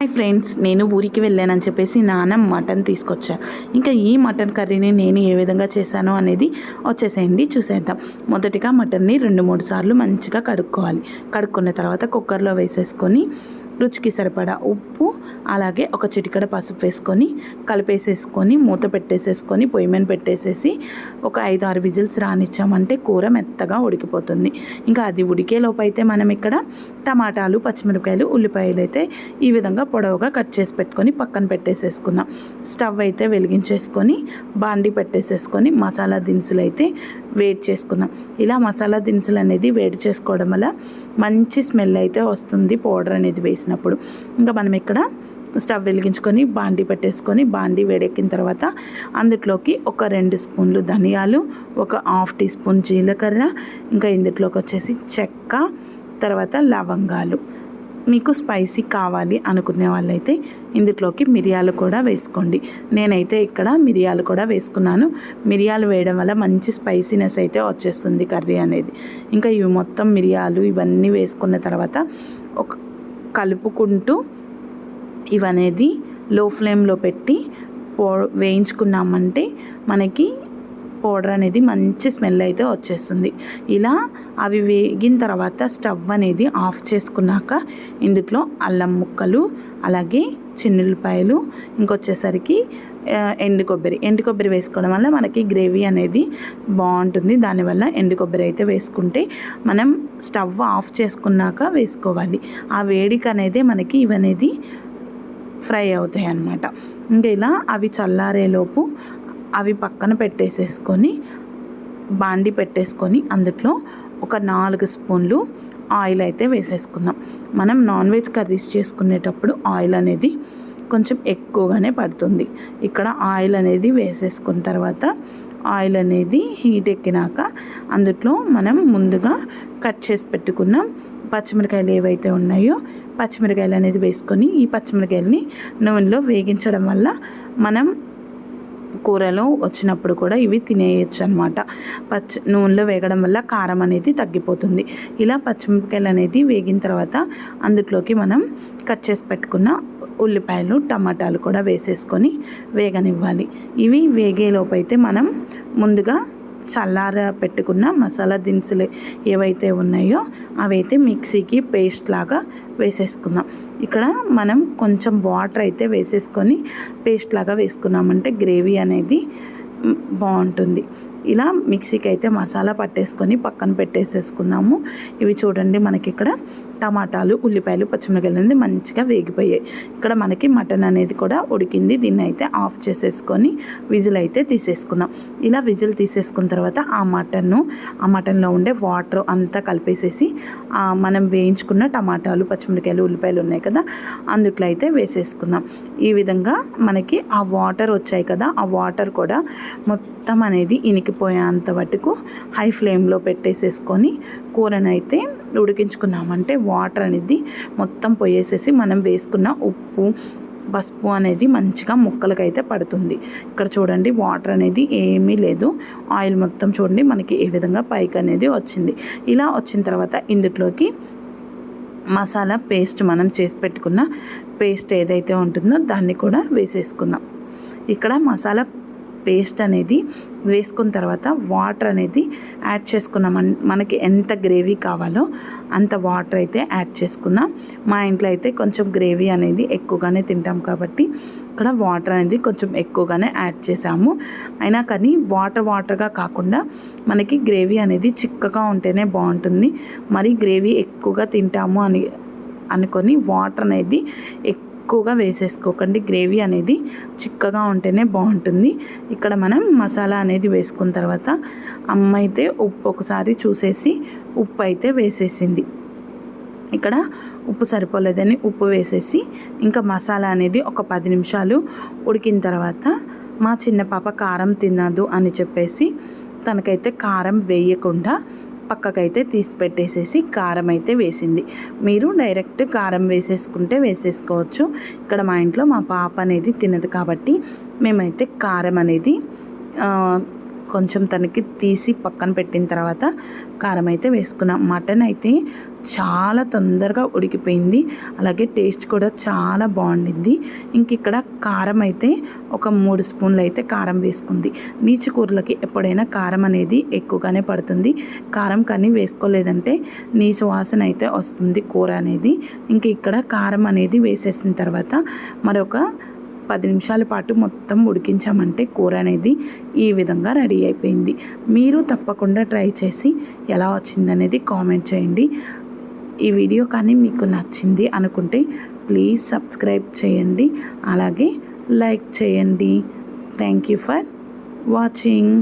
Hi friends నేను ఊరికి వెళ్ళానని చెప్పేసి నాన్న మటన్ తీసుకొచ్చారు ఇంకా ఈ మటన్ కర్రీని నేను ఏ విధంగా చేశానో అనేది వచ్చేసేయండి చూసేద్దాం. మొదటిగా మటన్ని రెండు మూడు సార్లు మంచిగా కడుక్కోవాలి. కడుక్కున్న తర్వాత కుక్కర్లో వేసేసుకొని రుచికి సరిపడా ఉప్పు అలాగే ఒక చిటికడ పసుపు వేసుకొని కలిపేసేసుకొని మూత పెట్టేసేసుకొని పొయ్యి మీద పెట్టేసేసి ఒక ఐదు ఆరు విజిల్స్ రానిచ్చామంటే కూర మెత్తగా ఉడికిపోతుంది. ఇంకా అది ఉడికే లోపు అయితే మనం ఇక్కడ టమాటాలు పచ్చిమిరపకాయలు ఉల్లిపాయలు అయితే ఈ విధంగా పొడవుగా కట్ చేసి పెట్టుకొని పక్కన పెట్టేసేసుకుందాం. స్టవ్ అయితే వెలిగించేసుకొని బాండి పెట్టేసేసుకొని మసాలా దినుసులు అయితే వేడి చేసుకుందాం. ఇలా మసాలా దినుసులు అనేది వేడి చేసుకోవడం వల్ల మంచి స్మెల్ అయితే వస్తుంది పౌడర్ అనేది వేసినప్పుడు. ఇంకా మనం ఇక్కడ స్టవ్ వెలిగించుకొని బాండి పెట్టేసుకొని బాండి వేడెక్కిన తర్వాత అందులోకి ఒక రెండు స్పూన్లు ధనియాలు ఒక హాఫ్ టీ స్పూన్ జీలకర్ర ఇంకా ఇందులోకి వచ్చేసి చెక్క తర్వాత లవంగాలు. మీకు స్పైసీ కావాలి అనుకునే వాళ్ళైతే ఇందులోకి మిరియాలు కూడా వేసుకోండి. నేనైతే ఇక్కడ మిరియాలు కూడా వేసుకున్నాను. మిరియాలు వేయడం వల్ల మంచి స్పైసీనెస్ అయితే వచ్చేస్తుంది కర్రీ అనేది. ఇంకా ఇవి మొత్తం మిరియాలు ఇవన్నీ వేసుకున్న తర్వాత ఒక కలుపుకుంటూ ఇవనేది లో ఫ్లేమ్లో పెట్టి పో వేయించుకున్నామంటే మనకి పౌడర్ అనేది మంచి స్మెల్ అయితే వచ్చేస్తుంది. ఇలా అవి వేగిన తర్వాత స్టవ్ అనేది ఆఫ్ చేసుకున్నాక ఇందులో అల్లం ముక్కలు అలాగే చిన్నులపాయలు ఇంకొచ్చేసరికి ఎండు కొబ్బరి. ఎండు కొబ్బరి వేసుకోవడం వల్ల మనకి గ్రేవీ అనేది బాగుంటుంది. దానివల్ల ఎండు కొబ్బరి అయితే వేసుకుంటే మనం స్టవ్ ఆఫ్ చేసుకున్నాక వేసుకోవాలి. ఆ వేడిక అనేది మనకి ఇవనేది ఫ్రై అవుతాయి అన్నమాట ఇంకా ఇలా అవి చల్లారేలోపు అవి పక్కన పెట్టేసేసుకొని బాండి పెట్టేసుకొని అందులో ఒక నాలుగు స్పూన్లు ఆయిల్ అయితే వేసేసుకుందాం. మనం నాన్ వెజ్ కర్రీస్ చేసుకునేటప్పుడు ఆయిల్ అనేది కొంచెం ఎక్కువగానే పడుతుంది. ఇక్కడ ఆయిల్ అనేది వేసేసుకున్న తర్వాత ఆయిల్ అనేది హీట్ ఎక్కినాక అందులో మనం ముందుగా కట్ చేసి పెట్టుకున్న పచ్చిమిరకాయలు ఏవైతే ఉన్నాయో పచ్చిమిరకాయలు అనేది వేసుకొని ఈ పచ్చిమిరకాయలని నూనెలో వేగించడం వల్ల మనం కూరలో వచ్చినప్పుడు కూడా ఇవి తినేయచ్చు అనమాట పచ్చి నూనెలో వేగడం వల్ల కారం అనేది తగ్గిపోతుంది. ఇలా పచ్చిమిరపకాయలు అనేది వేగిన తర్వాత అందులోకి మనం కట్ చేసి పెట్టుకున్న ఉల్లిపాయలు టమాటాలు కూడా వేసేసుకొని వేగనివ్వాలి. ఇవి వేగేలోపు అయితే మనం ముందుగా చల్లార పెట్టుకున్న మసాలా దినుసులు ఏవైతే ఉన్నాయో అవైతే మిక్సీకి పేస్ట్ లాగా వేసేసుకుందాం. ఇక్కడ మనం కొంచెం వాటర్ అయితే వేసేసుకొని పేస్ట్ లాగా వేసుకున్నామంటే గ్రేవీ అనేది బాగుంటుంది. ఇలా మిక్సీకి అయితే మసాలా పట్టేసుకొని పక్కన పెట్టేసేసుకుందాము. ఇవి చూడండి మనకి ఇక్కడ టమాటాలు ఉల్లిపాయలు పచ్చిమిరకాయలు అనేది మంచిగా వేగిపోయాయి. ఇక్కడ మనకి మటన్ అనేది కూడా ఉడికింది. దీన్ని అయితే ఆఫ్ చేసేసుకొని విజిల్ అయితే తీసేసుకుందాం. ఇలా విజిల్ తీసేసుకున్న తర్వాత ఆ మటన్ను ఆ మటన్లో ఉండే వాటర్ అంతా కలిపేసేసి మనం వేయించుకున్న టమాటాలు పచ్చిమిరకాయలు ఉల్లిపాయలు ఉన్నాయి కదా అందుట్లో అయితే వేసేసుకుందాం. ఈ విధంగా మనకి ఆ వాటర్ వచ్చాయి కదా ఆ వాటర్ కూడా మొత్తం అనేది ఇనికిపోయేంత మటుకు హై ఫ్లేమ్లో పెట్టేసేసుకొని కూరనైతే ఉడికించుకున్నామంటే వాటర్ అనేది మొత్తం పోయేసేసి మనం వేసుకున్న ఉప్పు పసుపు అనేది మంచిగా ముక్కలకైతే పడుతుంది. ఇక్కడ చూడండి వాటర్ అనేది ఏమీ లేదు. ఆయిల్ మొత్తం చూడండి మనకి ఏ విధంగా పైకి అనేది వచ్చింది. ఇలా వచ్చిన తర్వాత ఇందులోకి మసాలా పేస్ట్ మనం చేసి పెట్టుకున్న పేస్ట్ ఏదైతే ఉంటుందో దాన్ని కూడా వేసేసుకుందాం. ఇక్కడ మసాలా పేస్ట్ అనేది వేసుకున్న తర్వాత వాటర్ అనేది యాడ్ చేసుకున్నాం. అన్- మనకి ఎంత గ్రేవీ కావాలో అంత వాటర్ అయితే యాడ్ చేసుకున్నాం. మా ఇంట్లో అయితే కొంచెం గ్రేవీ అనేది ఎక్కువగానే తింటాం కాబట్టి ఇక్కడ వాటర్ అనేది కొంచెం ఎక్కువగానే యాడ్ చేసాము అయినా కానీ వాటర్ వాటర్గా కాకుండా మనకి గ్రేవీ అనేది చిక్కగా ఉంటేనే బాగుంటుంది. మరి గ్రేవీ ఎక్కువగా తింటాము అని అనుకొని వాటర్ అనేది ఎక్కువగా వేసేసుకోకండి. గ్రేవీ అనేది చిక్కగా ఉంటేనే బాగుంటుంది. ఇక్కడ మనం మసాలా అనేది వేసుకున్న తర్వాత అమ్మ అయితే ఉప్పు ఒకసారి చూసేసి ఉప్పు అయితే వేసేసింది. ఇక్కడ ఉప్పు సరిపోలేదని ఉప్పు వేసేసి ఇంకా మసాలా అనేది ఒక పది నిమిషాలు ఉడికిన తర్వాత మా చిన్న పాప కారం తినదు అని చెప్పేసి తనకైతే కారం వేయకుండా పక్కకైతే తీసి పెట్టేసేసి కారం అయితే వేసింది. మీరు డైరెక్ట్ కారం వేసేసుకుంటే వేసేసుకోవచ్చు. ఇక్కడ మా ఇంట్లో మా పాప అనేది తినదు కాబట్టి మేమైతే కారం అనేది కొంచెం తనకి తీసి పక్కన పెట్టిన తర్వాత కారం అయితే వేసుకున్నాం. మటన్ అయితే చాలా తొందరగా ఉడికిపోయింది. అలాగే టేస్ట్ కూడా చాలా బాగుండింది. ఇంక ఇక్కడ కారం అయితే ఒక మూడు స్పూన్లు అయితే కారం వేసుకుంది. నీచు కూరలకి ఎప్పుడైనా కారం అనేది ఎక్కువగానే పడుతుంది. కారం కానీ వేసుకోలేదంటే నీచు వాసన అయితే వస్తుంది కూర అనేది. ఇంక ఇక్కడ కారం అనేది వేసేసిన తర్వాత మరొక పది నిమిషాల పాటు మొత్తం ఉడికించామంటే కూర అనేది ఈ విధంగా రెడీ అయిపోయింది. మీరు తప్పకుండా ట్రై చేసి ఎలా వచ్చిందనేది కామెంట్ చేయండి. ఈ వీడియో కానీ మీకు నచ్చింది అనుకుంటే ప్లీజ్ సబ్స్క్రైబ్ చేయండి. అలాగే లైక్ చేయండి. Thank you for watching.